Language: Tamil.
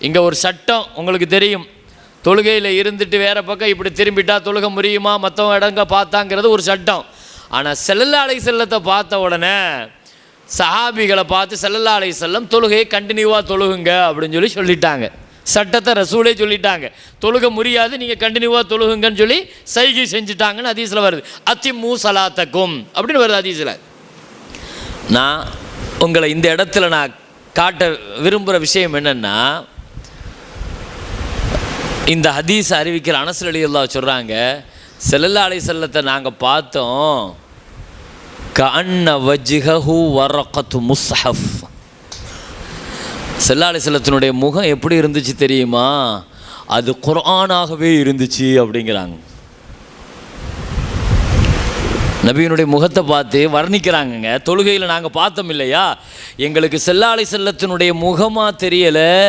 இங்கே ஒரு சட்டம் உங்களுக்கு தெரியும். தொழுகையில் இருந்துட்டு வேறு பக்கம் இப்படி திரும்பிட்டா தொழுக முடியுமா? மற்றவங்க இடங்க பார்த்தாங்கிறது ஒரு சட்டம். ஆனால் செல்லல்லா அலை செல்லத்தை பார்த்த உடனே சஹாபிகளை பார்த்து செல்லல்லா அலை செல்லம் தொழுகையை கண்டினியூவாக தொழுகுங்க அப்படின்னு சொல்லி சொல்லிட்டாங்க. சட்டத்தை ரசூலே சொல்லிட்டாங்க. தொழுக முடியாது நீங்கள் கண்டினியூவாக தொழுகுங்கன்னு சொல்லி சைகை செஞ்சுட்டாங்கன்னு அதீசில் வருது. அத்திமூ சலாத்தக்கும் அப்படின்னு வருது அதீசில் நான் உங்களை இந்த இடத்துல நான் காட்ட விரும்புகிற விஷயம் என்னென்னா இந்த ஹதீஸ் அறிவிக்கிற அனசல் அலி அல்லா சொல்கிறாங்க செல்லல்லா அலை செல்லத்தை நாங்கள் பார்த்தோம். கண்ண வஜ்ஹு வரக்கத்து முஸ்ஹஃப். செல்லா அலை செல்லத்தினுடைய முகம் எப்படி இருந்துச்சு தெரியுமா? அது குரானாகவே இருந்துச்சு அப்படிங்கிறாங்க. நபியினுடைய முகத்தை பார்த்து வர்ணிக்கிறாங்கங்க. தொழுகையில் நாங்கள் பார்த்தோம் இல்லையா? எங்களுக்கு செல்லாலை செல்லத்தினுடைய முகமாக தெரியலை.